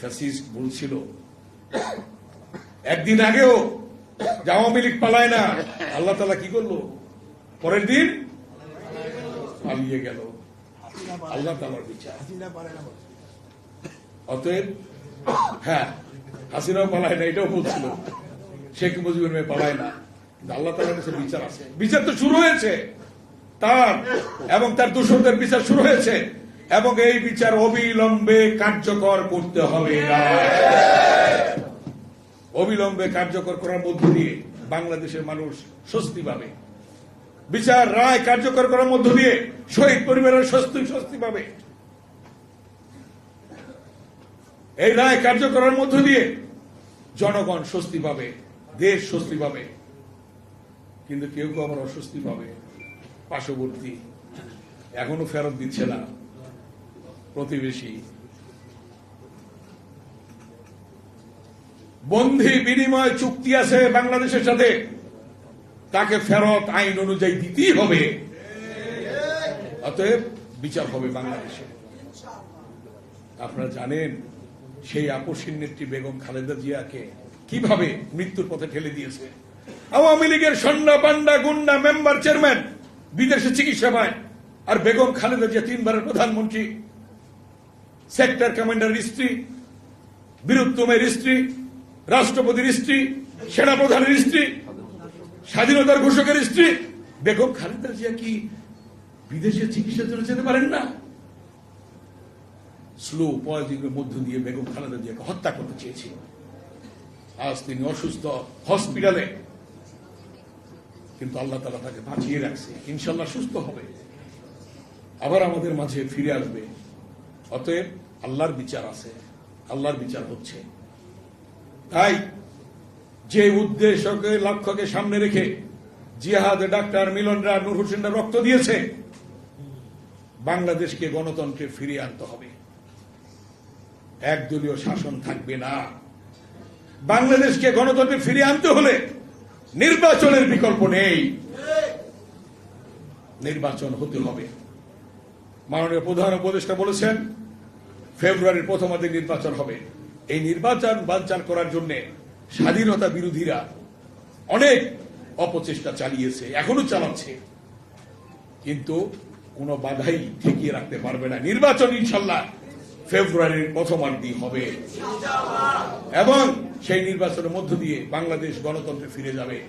Fascist বলছিল, একদিন আগেও আওয়ামী লীগ পালায় না। আল্লাহ তালা কি করল? পরের দিন পালিয়ে গেল। আল্লাহ তালার বিচার। অতএব হ্যাঁ হাসিনাও পালায় না, এটাও বলছিল। শেখ মুজিবুর মেয়ে পালায় না। আল্লাহ তালার কাছে বিচার আছে। বিচার তো শুরু হয়েছে। তার এবং তার দূষণদের বিচার শুরু হয়েছে। এবং এই বিচার অবিলম্বে কার্যকর করতে হবে অবিলম্বে কার্যকর করার মধ্য দিয়ে বাংলাদেশের মানুষ স্বস্তি পাবে। বিচার রায় কার্যকর করার মধ্য দিয়ে শহীদ পরিবারের স্বস্তি স্বস্তি পাবে। এই রায় কার্যকরের মধ্য দিয়ে জনগণ স্বস্তি পাবে, দেশ স্বস্তি পাবে। কিন্তু কেউ কেউ আবার অস্বস্তি পাবে। পার্শ্ববর্তী এখনও ফেরত দিচ্ছে না। প্রতিবেশী। বন্ধি বিনিময় চুক্তি আছে বাংলাদেশের সাথে। তাকে ফেরত আইন অনুযায়ী দিতেই হবে। অতএব বিচার হবে বাংলাদেশে। আপনারা জানেন, সেই আপসীর নেত্রী বেগম খালেদা জিয়াকে কীভাবে মৃত্যুর পথে ঠেলে দিয়েছে? আওয়ামী লীগের সন্না পান্ডা গুন্ডা মেম্বার চেয়ারম্যান, বিদেশে চিকিৎসা পায়। আর বেগম খালেদা জিয়া তিনবারের প্রধানমন্ত্রী। সেক্টর কমান্ডারের স্ত্রী বীরুত্তমের স্ত্রী রাষ্ট্রপতির স্ত্রী সেনাপ্রধানের স্ত্রী স্বাধীনতার ঘোষকের স্ত্রী বেগম খালেদা জিয়া কি বিদেশে চিকিৎসার জন্য যেতে পারেন না স্লো পয়জিংয়ের মধ্য দিয়ে বেগম খালেদা জিয়াকে হত্যা করতে চেয়েছিল আজ তিনি অসুস্থ হসপিটালে কিন্তু আল্লাহ তালা তাকে বাঁচিয়ে রাখছে ইনশাল্লাহ সুস্থ হবে আবার আমাদের মাঝে ফিরে আসবে অতএব আল্লাহর বিচার আছে, আল্লাহর বিচার হচ্ছে। তাই যে উদ্দেশ্যকে, লক্ষ্যকে সামনে রেখে জিহাদ ডাক্তার মিলনরা, নূর হোসেনরা রক্ত দিয়েছে, বাংলাদেশকে গণতন্ত্রে ফিরিয়ে আনতে হবে। একদলীয় শাসন থাকবে না। বাংলাদেশকে গণতন্ত্রে ফিরিয়ে আনতে হলে নির্বাচনের বিকল্প নেই। নির্বাচন হতে হবে। মাননীয় প্রধান উপদেষ্টা বলেছেন, ফেব্রুয়ারির প্রথমার্ধে নির্বাচন হবে। এই নির্বাচন বানচাল করার জন্য স্বাধীনতা বিরোধীরা অনেক অপচেষ্টা চালিয়েছে, এখনও চালাচ্ছে। কিন্তু কোনো বাধাই ঠেকিয়ে রাখতে পারবে না। নির্বাচন ইনশাল্লাহ ফেব্রুয়ারির প্রথমার্ধি হবে। এবং সেই নির্বাচনের মধ্য দিয়ে বাংলাদেশ গণতন্ত্রে ফিরে যাবে।